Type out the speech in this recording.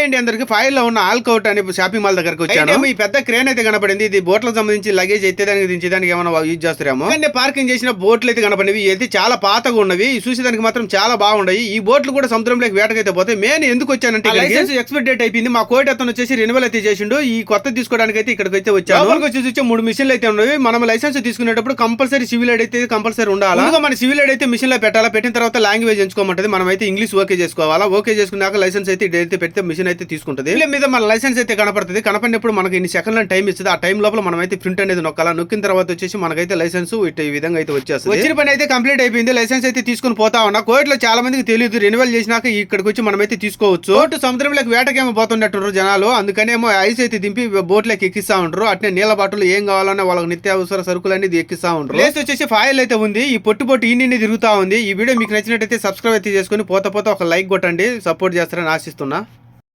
Hi అండి అందరికి. ఫైల్లో ఉన్న ఆల్కౌట్ అనే షాపింగ్ మాల్ దగ్గరకు వచ్చాను. ఈ పెద్ద క్రేన్ అయితే కనపడింది. ఇది బోట్లకు సంబంధించి లగేజ్ ఎత్తేదానికి దించేదానికి ఏమైనా యూజ్ చేస్తారేమో? కానీ పార్కింగ్ చేసిన బోట్లు అయితే కనపడినవి. అయితే చాలా పాతగా ఉన్నవి. చూసేదానికి మాత్రం చాలా బాగున్నాయి. ఈ బోట్లు కూడా సముద్రంలోకి వేటకైతే పోతే నేను ఎందుకు వచ్చానంటే లైసెన్స్ ఎక్స్పైర్ డేట్ అయిపోయింది. మా కోటి అతను వచ్చేసి రెన్యువల్ అయితే చేసిండు. ఈ కొత్త తీసుకోవడానికి అయితే ఇక్కడికి అయితే వచ్చాను. వచ్చేసి వచ్చే మూడు మిషన్లు అయితే ఉన్నాయి మనం లైసెన్స్ తీసుకునేటప్పుడు కంపల్సరీ సివిల్ ఐడి అయితే కంపల్సరీ ఉండాలి? మన సివిల్ ఐడి అయితే మిషన్లో పెట్టాలా? పెట్టిన తర్వాత లాంగ్వేజ్ ఎంచుకోమంటది. మనం అయితే ఇంగ్లీష్ ఓకే చేసుకోవాలా? ఓకే చేసుకున్నాక లైసెన్స్ అయితే ఇదైతే పెడితే మిషన్ అయితే తీసుకుంటది. వీళ్ళ మీద మన లైసెన్స్ అయితే కనపడుతుంది. కనపడినప్పుడు మనకి ఇన్ని సెకండ్ల టైం ఇస్తుంది ఆ టైం లోపల మనం అయితే ప్రింట్ అనేది నొక్కాలా? నొక్కిన తర్వాత వచ్చేసి మనకైతే లైసెన్స్ ఇటు ఈ విధంగా అయితే వచ్చేస్తుంది. వచ్చిన పని అయితే కంప్లీట్ అయిపోయింది. లైసెన్స్ అయితే తీసుకుని పోతా ఉన్నా. కోర్టులో చాలా మందికి తెలియదు. రెన్యువల్ చేసినాక ఇక్కడికి వచ్చి మనం అయితే తీసుకోవచ్చు. కోర్టు సముద్రంలోకి వేటకేమో పోతున్నట్టు జనాలు. అందుకనేమో ఐస్ అయితే దింపి బోట్లోకి ఎక్కిస్తా ఉంటారు అట్నే నీళ్ళ బాటలు ఏం కావాలన్నా వాళ్ళకి నిత్యావసర సరుకులు అనేది ఎక్కిస్తా ఉంటారు ప్లేస్ వచ్చేసి ఫైల్ అయితే ఉంది. ఈ పొట్టు పొట్టు ఇన్ని తిరుగుతా ఉంది. ఈ వీడియో మీకు నచ్చినట్టయితే సబ్స్క్రైబ్ అయితే చేసుకుని పోత పోత ఒక లైక్ కొట్టండి. సపోర్ట్ చేస్తారని ఆశిస్తున్నా.